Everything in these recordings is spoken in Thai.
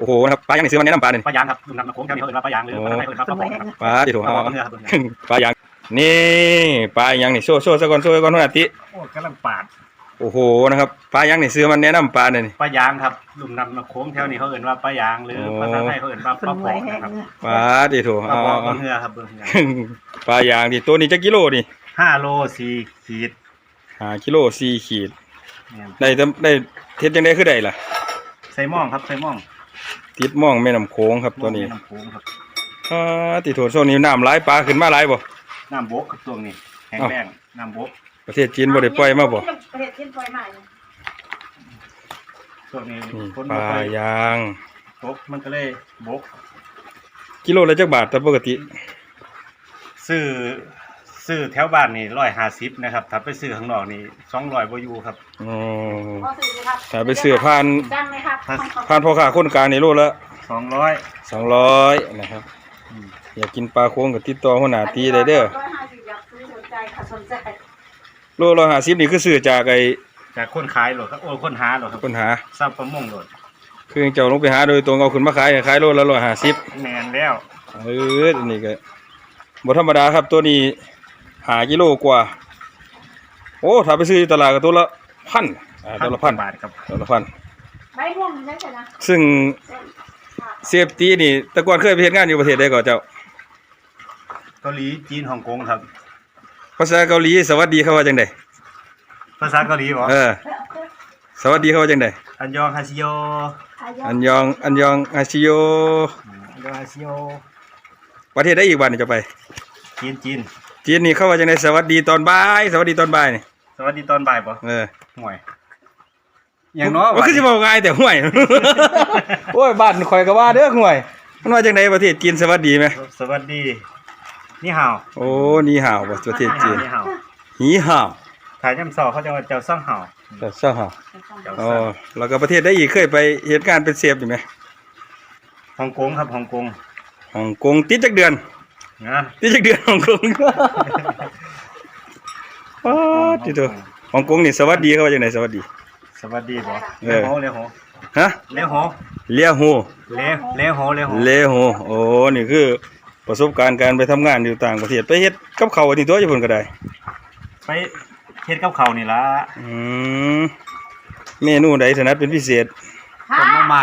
โอ้โหนะครับปลายังนี่ซื้อมาแนะนำปลาเนี่ยปลายางครับลุงนำมาโค้งแถวนี้เขาเอิ้นว่าปลายางหรือภาษาไทยเขาเอิ้นว่าปลาปองครับปลาที่ถูกปลาเอาปองเนื้อครับเบิ่งปลายังนี่ปลายังนี่โซ่โซ่ซะก่อนโซ่ซะก่อนหัวหน้าติโอ้กำลังปาดโอ้โหนะครับปลายังนี่ซื้อมาแนะนำปลาเนี่ยนี่ปลายางครับลุงนำมาโค้งแถวนี้เขาเอิ้นว่าปลายางหรือภาษาไทยเขาเอิ้นว่าปคนลาปรวอยงแห้งนะครับเนี่ยปลาที่ถูกปลาเอาปองเอาเนื้อครับเบิ่งเนื้อปลายางที่ตัวนี้จะกิโลนี่ห้าโลสี่ขีดห้ากิโลสี่ขีดเนี่ยได้แต่ได้เท็ดจังได้คือได้ล่ะใส่หม่องครับใส่หม่อง ติดหม่องแม่น้ำโขงครับตัวนี้หม้องแม่น้ำโค้งครับอ่าติดโถโซนนี้น้ำหลายปลาขึ้นมาหลายบ่น้ำบกครับตัวนี้แห้งแรงน้ำบกประเทศจีนบ่ได้ปล่อยมาบ่ประเทศจีนปล่อยมาตัวนี้นี่คนปบ่ลาค่อยยางบกมันก็เลยบกกิโลละจักบาทแต่ปกติซื้อ ซื้อแถวบ้านนี่ร้อยห้าสิบนะครับ ถ้าไปซื้อข้างนอกนี่สองร้อยบอยู่ครับ อ๋อพอซื้อครับถ้าไปซื้อผ่านจำไหมครับ ผ่านพ่อค้าคนกลางนี่โลละสองร้อย200นะครับ อยากกินปลาโค้งก็ติดต่อหัวหน้าตีได้เด้อร้อยห้าสิบอยากซื้อสนใจค่ะสนใจโลละ50นี่คือซื้อจากไอ้จากคนขายโหลดครับโอ้คนหาโหลดครับคนหา ทรัพย์ประมงโหลดคือเจ้าลงไปหาโดยตรงเอาขึ้นมาขายขายโลละ150แมนแล้ว เอออันนี้ก็บ่ธรรมดาครับตัวนี้ หากิโลกว่า โอ้ถ้าไปซื้อที่ตลาดก็ตัวละพันอ่าตัวละพันบาทครับตัวละพันใบม่วงได้ใช่ไหมซึ่งเซฟตี้นี่แต่ก่อนเคยไปเฮ็ดงานอยู่ประเทศใดก่อนเจ้าเกาหลีจีนฮ่องกงครับ ภาษาเกาหลีสวัสดีเขาว่าจังไดภาษาเกาหลีเหรอเออ สวัสดีเขาว่าจังไดอันยองฮาซิโยอันยองอันยองอาชิโยอันยองฮาซิโยประเทศใดอีกบ้านนี่จะไปจีนจีน จีนนี่เขาว่าจังไดสวัสดีตอนบ่าย สวัสดีตอนบ่ายนี่สวัสดีตอนบ่ายปะเออห่วยอย่างน้อยมันคือสิบอกง่ายแต่ห่วย โอ้ยบ้านข่อยก็ว่าเด้อห่วย มันว่าจังไดประเทศจีนสวัสดีไหมสวัสดี นี่ห่าวโอ้นี่ห่าวบ่ประเทศจีนนี่ห่าวหีห่าวถ่ายยำซอเขาจะว่าเจ้าซ่องห่าวแต่ซ่าห่าวเจ้าอ๋อซ่องแล้วก็ประเทศใดอีกเคยไปเหตุการณ์เป็นเซฟอยู่ไหมฮ่องกงครับฮ่องกงฮ่องกงติดจักเดือน นะติดจักเดือนฮ่องกงอ๋อติดตัวฮ่องกงนี่สวัสดีเขาว่าจังไดสวัสดี สวัสดีบ่เอเลอโฮเลโฮฮะเลโฮเลียโฮเลเลโฮเลโฮเลโฮโอ้นี่คือประสบการณ์การไปทำงานอยู่ต่างประเทศไปเฮ็ดกับเขาวอันนี้ตัวญี่ปุ่นก็ได้ ไปเฮ็ดกับเขาวนี่ล่ะอืมเมนูใดถนัดเป็นพิเศษต้มมาม่า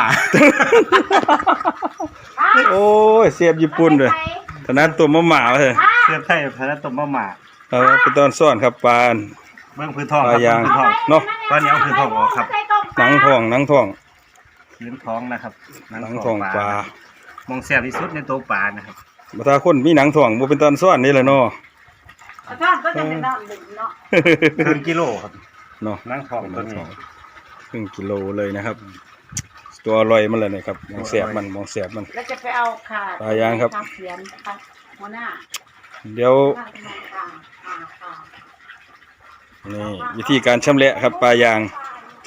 โอ้ยเสียบญี่ปุ่นด้วย ถนัดตัวมะหม่าเลยเสื้อไทยพนันต้มมาม่าเอาเป็นตอนซ่อนครับปลาเบื้องพื้นทองปคลารับยางพื้นทองเนาะตอนนี้เอาพื้นทองออกครับหนังทองหนังทองพื้นท้องนะครับหนังทองปลามองแซ่บที่สุดในตัวปลานะครับบ่ถ้าคนมีหนังทองบ่เป็นตอนซ่อนนี่แหละเนาะอาจารย์ก็จะเป็นน้ำหนึ่งเนาะครึ่งกิโลครับเนาะนั่งทองตัวนี้ครึ่งกิโลเลยนะครับ ตัวอร่อยมันเลยนะครับมองแสบมันมองแสบมัน แล้วจะไปเอาขาดปลายางครับทำเสียนครับหัวหน้าเดี๋ยวข้างนอกค่ะค่ะค่ะนี่วิธีการชำแหละครับปลายาง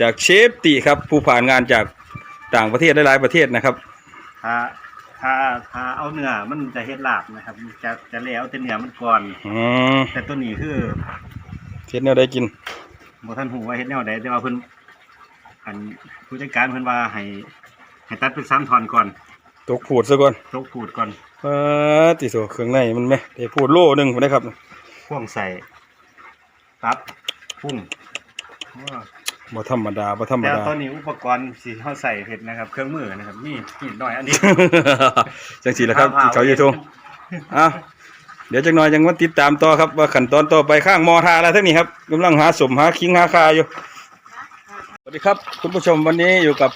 จากเชฟติครับ ผู้ผ่านงานจากต่างประเทศหลายๆประเทศนะครับ ถ้าถ้าถ้าเอาเนื้อมันจะเฮ็ดลาบนะครับ จะจะแล้วแต่เนื้อมันก่อน อืมแต่ตัวนี้คือเฮ็ดแนวได้กินบ่ทันหูว่าเฮ็ดแนวใดแต่ว่าเพิ่น อันผู้จัดการเพิ่นว่าให้ให้ตัดเป็นสามท่อนก่อนตกผูดซะก่อนตกปูดก่อนปาติโซเครื่องในมันไหมได้พูดโลหนึงพุ่นนะครับพ่วงใส่ตับพุ่งว้าบ่ธรรมดาบ่ธรรมแล้วดาตอนนี้อุปกรณ์ที่เขาใส่เห็ดนะครับ เครื่องมือนะครับนี่นิดหน่อยอันนี้จังสีแหละครับพาที่เขาอยู่ทงอะเดี๋ยวจักหน่อยยังมาติดตามต่อครับว่าขั้นตอนต่อไปข้างมอทาแล้วทั้งนี้ครับกำลังหาสมหาคิงหาคาอยู่ สวัสดีครับ คุณผู้ชมวันนี้อยู่กับ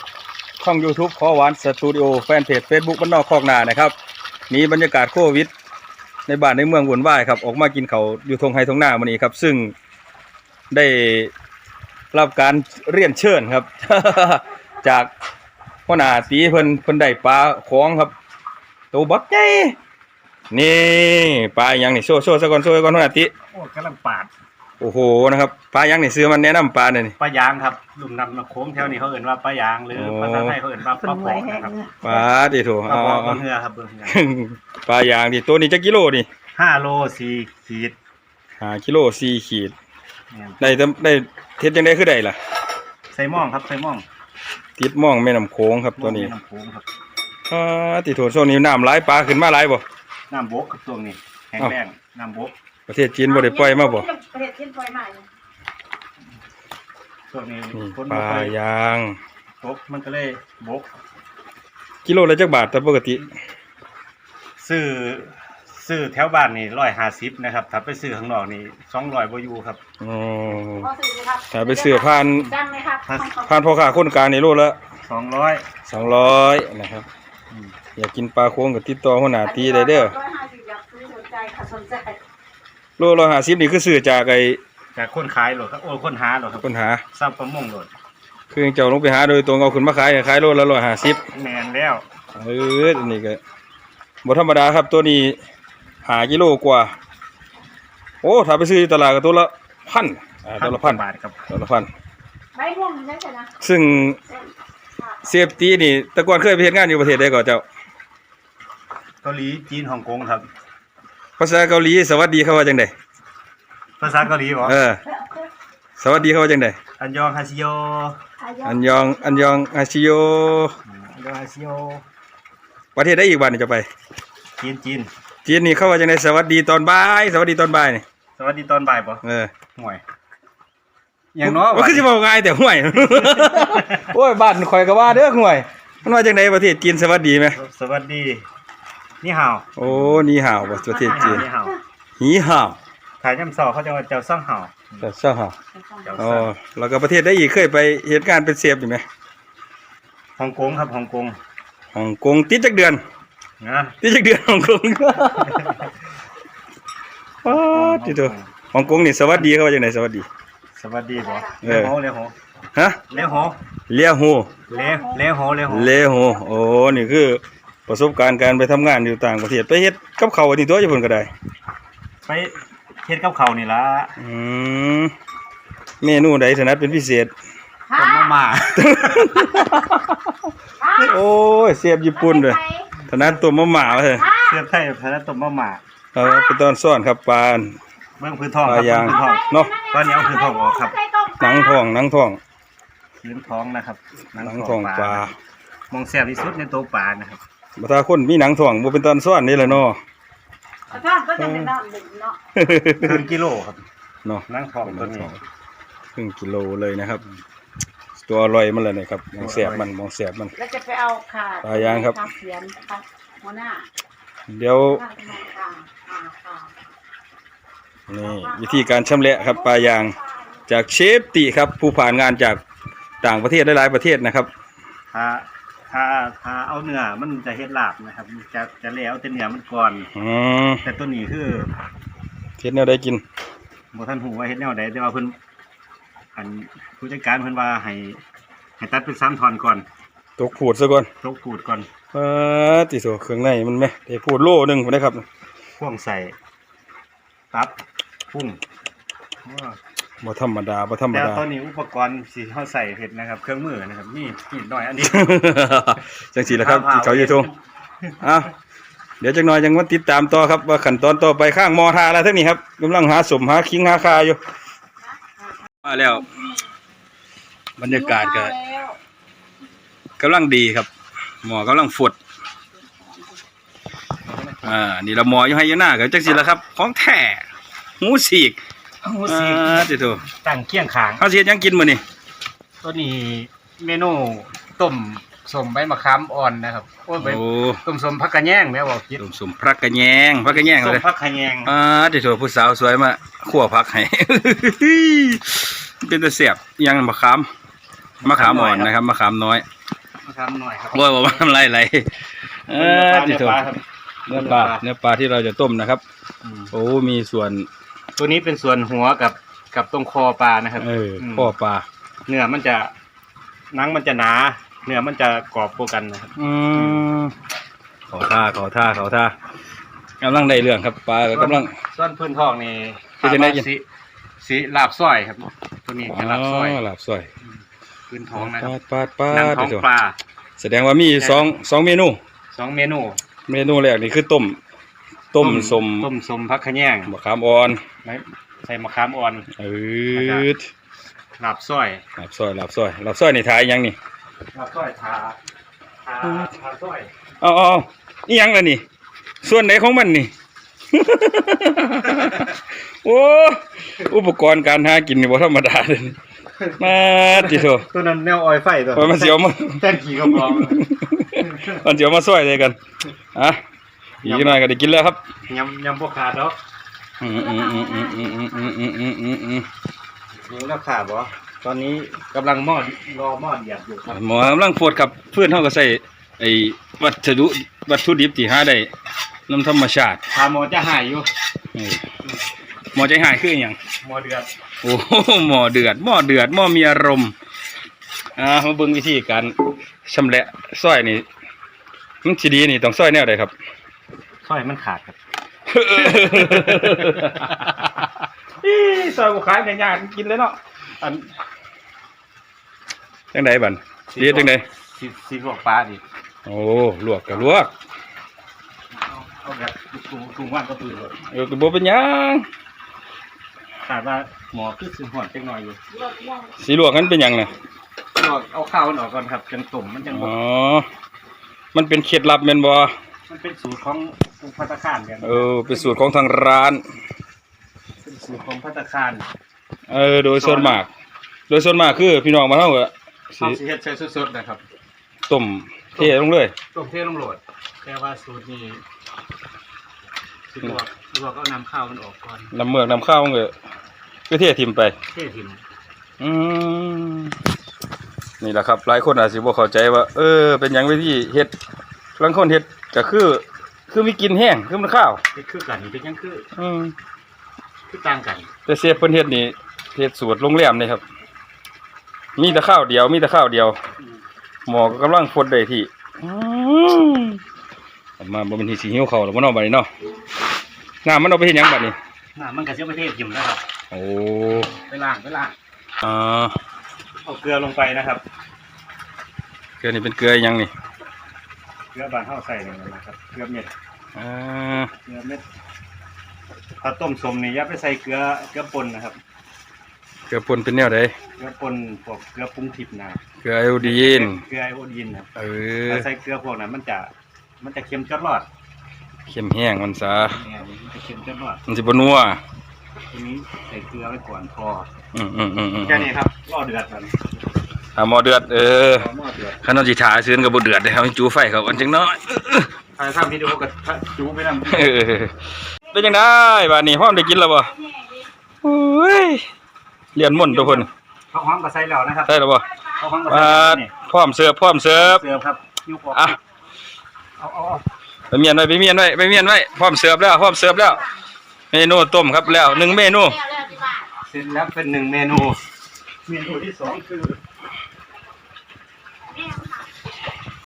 ช่อง YouTube ขอหวานสตูดิโอแฟนเพจ Facebook บ้านนอกคอกนานะครับนี่บรรยากาศโควิด ในบ้านในเมืองวุ่นวายครับ ออกมากินเขาวอยู่ทงไฮทงหน้าวันนี้ครับ ซึ่งได้รับการเรียนเชิญครับ จากพ่อหน้าตีเพิ่นเพิ่นได้ปลาของครับตัวบักใหญ่นี่ปลาอหยังนี่โซ่โซ่ซะก่อนโซ่ซะก่อนพ่อหน้าตี โอ้กำลังปาด โอ้โหนะครับปลาอหยังนี่ซื้อมันแนะนำปลาเนี่ยนี่ ปลายางครับลุมนำมาโค้งแถวนี้เขาเอ่นว่าปลายาง หรือโอ้ ภาษาไทยเขาเอ่นว่าคปนลารปวอยงแห้งนะครับเนี่ยปลาดิโถปลาเอาปองเอาบนเรือครับเบื้องเรือปลาอย่างดิตัวนี้จะกิโลนี่ห้าโลสี่ขีดห้ากิโลสี่ขีดเนี่ยได้แต่ได้เท็ดจังได้คือได้ล่ะ ใส่หม่องครับใส่หม่องติดหมองแม่น้ำโขงครับตัวนี้แม่น้ำโขงครับอ่าติโถช่วงนี้น้ำไหลปลาขึ้นมาหลายบ่ น้ำบกครับช่วงนี้แห้งอ้าวแล้งน้ำบก ประเทศจีนบ่ได้ปล่อยมาบ่ประเทศจีนปล่อยมาช่วงนี้นี่คนปบ่ลาค่อยยาง ตกมันก็เลยบก กิโลละจักบาทแต่ปกติ ซื้อซื้อแถวบ้านนี่ร้อยห้าสิบนะครับ ถ้าไปซื้อข้างนอกนี่สองร้อยบอยู่ครับ อ๋อ พอซื้อเลยครับถ้าไปซื้อผ่านดังไหมครับผ่านพ่อค้าคนกลางนี่โลละสองร้อย200นะครับ อยากกินปลาโขงก็ติดต่อหัวหน้าตีได้เด้อ ร้อยห้าสิบอยากซื้อสนใจค่ะสนใจ โลละ50นี่คือซื้อจากไอ้จากคนขายโหลดครับโอ้คนหาโหลดครับคนหาซับประมงโหลดคือเจ้าลงไปหาโดยตรงเอาขึ้นมาขายขายโลละ150แมนแล้วเอออันนี้ก็บ่ธรรมดาครับตัวนี้หากิโลกว่า โอ้ถ้าไปซื้อที่ตลาดก็ตัวละพันอ่าตัวละพันบาทครับตัวละพันใบม่วงนี่ใช่ไหมซึ่งค่ะเซฟตี้นี่แต่ก่อนเคยไปเฮ็ดงานอยู่ประเทศใดก่อนเจ้าเกาหลีจีนฮ่องกงครับ ภาษาเกาหลีสวัสดีเขาว่าจังได๋ภาษาเกาหลีบ่เออ สวัสดีเขาว่าจังได๋อันยองฮาซิโยอันยองอันยองอาชิโยอันยองฮาซิโยประเทศใดอีกบ้านนี่จะไป จีนจีนจีนนี่เขาว่าจังได๋สวัสดีตอนบ่ายสวัสดีตอนบ่ายนี่สวัสดีตอนบ่ายบ่เออห่วยอย่างน้อยมันคือสิเว้าง่ายแต่ห่วยโอ้ยบ้านข่อยก็ว่าเด้อห่วยมันว่าจังไดประเทศจีนสวัสดีไหมสวัสดี นี่ห่าวโอ้นี่ห่าวบ่ประเทศจีนนี่ห่าวหีห่าวถ่ายยำเสาเขาจะว่าเจ้าซ่องห่าวแต่เศร้าห่าวเจ้าอ๋อซ่องแล้วก็ประเทศได้อีกเคยไปเหตุการณ์เป็นเซฟอยู่ไหมฮ่องกงครับฮ่องกงฮ่องกงติดจักเดือนนะติดจักเดือนฮ่องกงอ้าวติดตัวฮ่องกงนี่สวัสดีเขาว่าจังไดสวัสดี สวัสดีบ่เอเลอโหเลโหฮะเลโหเลียโฮเลเลโหเลโหเลโฮโอ้นี่คือ ประสบการณ์การไปทำงานอยู่ต่างประเทศไปเฮ็ดกับเขาวอันนี้ตัวญี่ปุ่นก็ได้ ไปเฮ็ดกับเขาวนี่ละอืมเมนูใดถนัดเป็นพิเศษฮะต้มมาม่าโอ้ยเสียบญี่ปุ่นเลยถนัดตัวมะหม่าเถอะเสื้อไทยพนันต้มมาม่าเอาเป็นตอนซ่อนครับปลาเบิ่งพื้นทองครับปลายาง เบิ่งพื้นทอง เนาะ ตอนนี้เอาพื้นทองออกครับ หนังทองหนังทองพื้นท้องนะครับหนังทองปลามองแซ่บที่สุดในตัวปลานะครับ บ่ถ้าคนมีหนังทองบ่เป็นตอนซ่อนนี่แหละเนาะกระท่อนก็จะเป็นนอนหนึ่งเนาะครึ่งกิโลครับเนาะนั่งทองตัวนี้ครึ่งกิโลเลยนะครับ ตัวอร่อยมันเลยนะครับมองแสบมันมองแสบมัน แล้วจะไปเอาขาดปลายางครับทำเสียนครับหัวหน้าเดี๋ยวข้างทางค่ะค่ะค่ะนี่วิธีการชำแหละครับปลายางจากเชฟติครับ ผู้ผ่านงานจากต่างประเทศหลายๆประเทศนะครับ ถ้าถ้าถ้าเอาเนื้อมันจะเฮ็ดลาบนะครับ จะจะแล้วแต่เนื้อมันก่อน อืมแต่ตัวนี้คือเฮ็ดแนวได้กินบ่ทันหูว่าเฮ็ดแนวใดแต่ว่าเพิ่นอันผู้จัดการเพิ่นว่าให้ ให้ตัดเป็น3ท่อนก่อนตกผูดซะก่อนตกขูดก่อนปาติโซเครื่องในมันไหมได้พูดโลหนึงพุ่นนะครับ พ่วงใส่ตับปุ้งว้า บ่ธรรมดาบ่ธรรมแต่ดา ตอนนี้อุปกรณ์ที่เขาใส่เห็ดนะครับ เครื่องมือนะครับนี่นี่หน่อยอันนี้ จังสีแหละครับที่เขาอยู่ทงอ้าวเดี๋ยวจังหน่อยจังมาติดตามต่อครับว่าขั้นตอนต่อไปข้างมอทาอะไรทั้งนี้ครับกำลังหาสมหาคิงหาคาอยู่มาแล้ว บรรยากาศก็แล้วกำลังดีครับหมอกำลังฝดอ่านี่เราหมออยู่ให้อยูหน้ากับจังสีแหละครับ ของแท้หมูสีกห มูอ่สีาติโตตั้งเคียงขาง เขาเสียยังกินมื้อนี่ตัวนี้เมนูต้มสมใบมะขามอ่อนนะครับโอ้ยใบโอ้ต้มสมผักกระแยงแม่บอกคิดต้มสมพระกระแยงพระกระแยงต้เลมยผักกระแยงอ่าติโถผู้สาวสวยมาขั่วผักให้ เป็นตะเสียบยังมะขามมะขามอ่อนนะครับมะขามน้อยมะขามหน่อยครับโอ้ยบอกว่าทำไรไรเออติเนื้อโถปลาครับเนื้อปลาเนื้อปลาที่เราจะต้มนะครับ อืมโอ้มีส่วน ตัวนี้เป็นส่วนหัวกับกับตรงคอปลานะครับเออม ข้อปลาเนื้อมันจะหนังมันจะหนา เนื้อมันจะกรอบกว่ากันนะครับอืมขอท่าขอท่าขอท่ากำลังได้เรื่องครับปลาก็กำลัง ส่วนพื้นทองนี่เป็นจังได๋กิน สีสีลาบส้อยครับ ตัวนี้เป็นลาบส้อยหลับซอยพื้นท้องนะครับปาดปาดหนังปาดท้องติโถปลา แสดงว่ามีสองสองเมนู สองเมนู เมนูแรกนี่คือต้ม ต้มสมต้มสมพักขะแยงมะขามอ่อนไม้ใส่มะขามอ่อนเออลาบส้อยหลับซอยหลับซอยหลับซอยนี่ทายยังนี่เราซอยทาทาทาซอยเอาเอาเอานี่ยังล่ะนี่ ส่วนไหนของมันนี่โอ้อุปกรณ์การหากินนี่บ่ธรรมดาเลยมาจิโตตัวนั้นแนวออยไฟตัวโอ้ยมันเสียวมาแท่นขี่กระบอกมันเสียวมาซอยเลยกันอะ อีกหน่อยก็ได้กินแล้วครับยำยำพวกขาดแล้วอืมอืมอืมอืมอืมอืมอืมอืมอืมอืมอืมดูแล้วขาดบ่ตอนนี้กำลังหม้อรอหม้อเดือดอยู่ครับหมอกำลังโฟดกับเพื่อนเฮาก็ใส่ไอ้วัสดุวัตถุดิบที่หาได้น้ำธรรมชาติพาหมอจะหายอยู่เออหมอใจหายคืออหย่าง หม้อเดือดโอ้โหหมอเดือดหมอเดือดหมอมีอารมณ์อ่ามาเบิ่งวิธีการชำแหละซอยนี่มันสิดีนี่ต้องซอยแนวใดครับ ซอยมันขาดครับอีซอยบ่ขายกันยากกินเลยเนาะอันจังไดบัดสิเฮ็ดจังไดสีสีลวกปลาดิโอ้ลวกก็ลวกเอาเอาแบบสูงสูงว่านก็ตื่นเลยเออก็บ่เป็นหยังขาดว่าหมอคือซื้อหอนเล็กน้อยอยู่รถม่วงสิลวกกันเป็นหยังน่ะลวกเอาข้าวมันออกก่อนครับจังตุ่มมันจังบอ๋ออมันเป็นเคล็ดลับแม่นบ่ มันเป็นสูตรของพัตตาคารกันเออเป็นสูตรของทางร้าน เป็นสูตรของพัตตาคารเออโดยส่วนมาก โดยส่วนมากคือพี่น้องมาเฮาก็สิเขาสิเฮ็ดใช้สดๆนะครับต้มเทลงเลยต้มเทลงโหลดแต่ว่าสูตรนี้สิลวกลวกเอาน้ำข้าวมันออกก่อนน้ำเมือกน้ำข้าวมันก็คือเททิมไปเทถิ่มอืมนี่แหละครับ หลายคนอาจสิบ่เข้าใจว่า เออ เป็นหยังวิธีเฮ็ดบางคนเฮ็ด ก็คือ คือมีกลินแห้งคือมันข้าวเฮ็ดคือกันเป็นหยังคืออืมคือต่างกันแต่เชฟเพิ่นเฮ็ดนี่เฮ็ดสูตรโรงแรมนี่ครับ มีแต่ข้าวเดียว มีแต่ข้าวเดียว หมอก็กำลังฟดได้ที่อืมเอามาบ่เป็นที่สิหิวข้าวแล้วบ่เนาะบัดนี้เนาะน้ำมันเอาไปเฮ็ดหยังบัดนี้ น้ำมันก็สิเอาไปเทถิ่มแล้วครับโอ้ไปล้างไปล้างอ่าเอาเกลือลงไปนะครับ เกลือนี่เป็นเกลือหยังนี่ เกลือบานเฮาใส่นี่นะครับเกลือเม็ดอ่าเกลือเม็ดถ้าต้มสมนี่อย่าไปใส่เกลือเกลือป่นนะครับ เกลือป่นเป็นแนวใดเกลือป่นพวกเกลือปรุงทิพย์นะเกลือไอโอดีนเกลือไอโอดีนนะเออถ้าใส่เกลือพวกนั้นมันจะมันจะเค็มจัดรอดเค็มแห้งมันซะเนี่ยมันจะเค็มจัดรอดมันสิบ่นัวทีนี้ใส่เกลือไว้ก่อนพออืมอืมอืมอืมแค่นี้ครับรอเดือดกัน อ่าหมอเดือดเออรอหม้อเดือดคันเอาสิถ่าซื้อก็บ่เดือดเด้ครับจูไฟเขาอันจังน้อยถ้าทำวิดีโอกับจูไปนำเออเป็นจังได๋บัดนี้พร้อมได้กินแล้วบ่โอ้ยเรียนม่นต์ตัวเพิ่นข้าวหอมก็ใส่แล้วนะครับได้แล้วบ่ข้าวหอมก็อ่ใส่แล้วานี่พร้อมเสิร์ฟพร้อมเสิร์ฟเสิร์ฟครับยุกออกอะเอาเอาเอาไปเมียนไว้ไปเมียนไว้ไปเมียนไว้พร้อมเสิร์ฟแล้วพร้อมเสิร์ฟแล้ว เมนูต้มครับแล้วหนึ่งเมนูแล้วแล้วที่บ้านเสร็จแล้วเป็นหนึ่งเมนูเมนูที่สองคือ